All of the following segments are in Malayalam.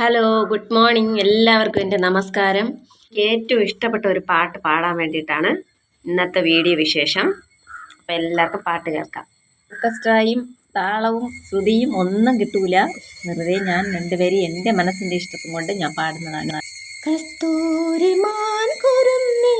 ഹലോ ഗുഡ് മോർണിംഗ് എല്ലാവർക്കും എന്റെ നമസ്കാരം. ഏറ്റവും ഇഷ്ടപ്പെട്ട ഒരു പാട്ട് പാടാൻ വേണ്ടിയിട്ടാണ് ഇന്നത്തെ വീഡിയോ വിശേഷം. അപ്പോൾ എല്ലാവർക്കും പാട്ട് കേൾക്കാം. ഓർക്കസ്ട്രയും താളവും ശ്രുതിയും ഒന്നും കിട്ടൂല. വെറുതെ ഞാൻ എന്റെ പേര് എന്റെ മനസ്സിന്റെ ഇഷ്ടത്തും കൊണ്ട് ഞാൻ പാടുന്നതാണ്. കസ്തൂരി കസ്തൂരിമാൻ കുരുന്നേ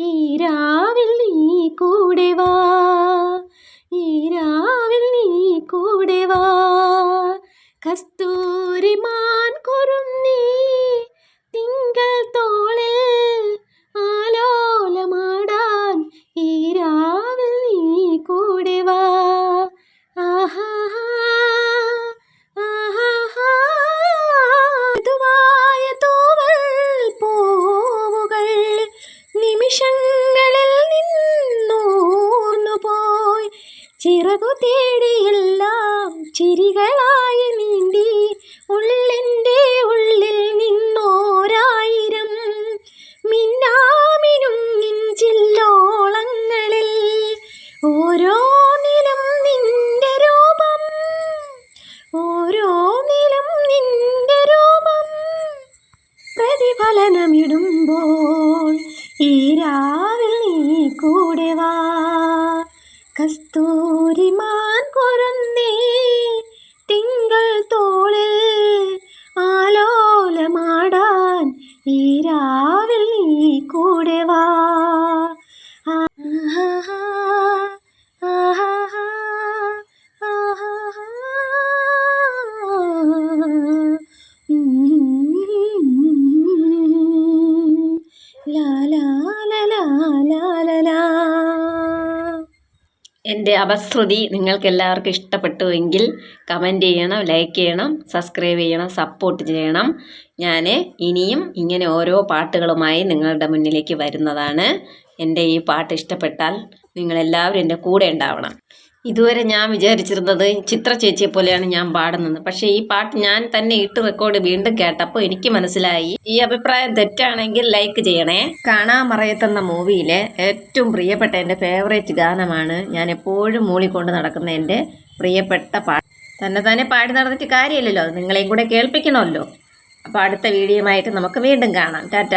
ഈ രാവിൽ നീ കൂടെ വാ. ഈ രാവിൽ നീ കൂടെ വാ. കസ്തൂരിമാൻ ചിറകു തേടിയെല്ലാം ചിരികളായി നീന്തി ഉള്ളിന്റെ ഉള്ളിൽ നിന്നോരായിരം മിന്നാമിനുങ്ങിൻ ചില്ലോളങ്ങളിൽ ഓരോ നിലം നിന്റെ രൂപം ഓരോ നിലം നിന്റെ രൂപം. പ്രതിഫലനമിടുമ്പോൾ നീ എന്റെ അപശ്രുതി നിങ്ങൾക്ക് എല്ലാവർക്കും ഇഷ്ടപ്പെട്ടുവെങ്കിൽ കമന്റ് ചെയ്യണം ലൈക്ക് ചെയ്യണം സബ്സ്ക്രൈബ് ചെയ്യണം സപ്പോർട്ട് ചെയ്യണം. ഞാൻ ഇനിയും ഇങ്ങനെ ഓരോ പാട്ടുകളുമായി നിങ്ങളുടെ മുന്നിലേക്ക് വരുന്നതാണ്. എന്റെ ഈ പാട്ട് ഇഷ്ടപ്പെട്ടാൽ നിങ്ങളെല്ലാവരും എന്റെ കൂടെ ഉണ്ടാവണം. ഇതുവരെ ഞാൻ വിചാരിച്ചിരുന്നത് ചിത്ര ചേച്ചിയെ പോലെയാണ് ഞാൻ പാടുന്നത്. പക്ഷേ ഈ പാട്ട് ഞാൻ തന്നെ ഇട്ട് റെക്കോർഡ് വീണ്ടും കേട്ടപ്പോൾ എനിക്ക് മനസ്സിലായി. ഈ അഭിപ്രായം തെറ്റാണെങ്കിൽ ലൈക്ക് ചെയ്യണേ. കാണാമറയത്തെന്ന മൂവിയിലെ ഏറ്റവും പ്രിയപ്പെട്ട എന്റെ ഫേവറേറ്റ് ഗാനമാണ് ഞാൻ എപ്പോഴും മൂളിക്കൊണ്ട് നടക്കുന്ന എന്റെ പ്രിയപ്പെട്ട പാട്ട്. തന്നെ തന്നെ പാടി നടന്നിട്ട് കാര്യമില്ലല്ലോ. നിങ്ങളെയും കൂടെ കേൾപ്പിക്കണമല്ലോ. അപ്പോൾ അടുത്ത വീഡിയോയുമായിട്ട് നമുക്ക് വീണ്ടും കാണാം. ടാറ്റ.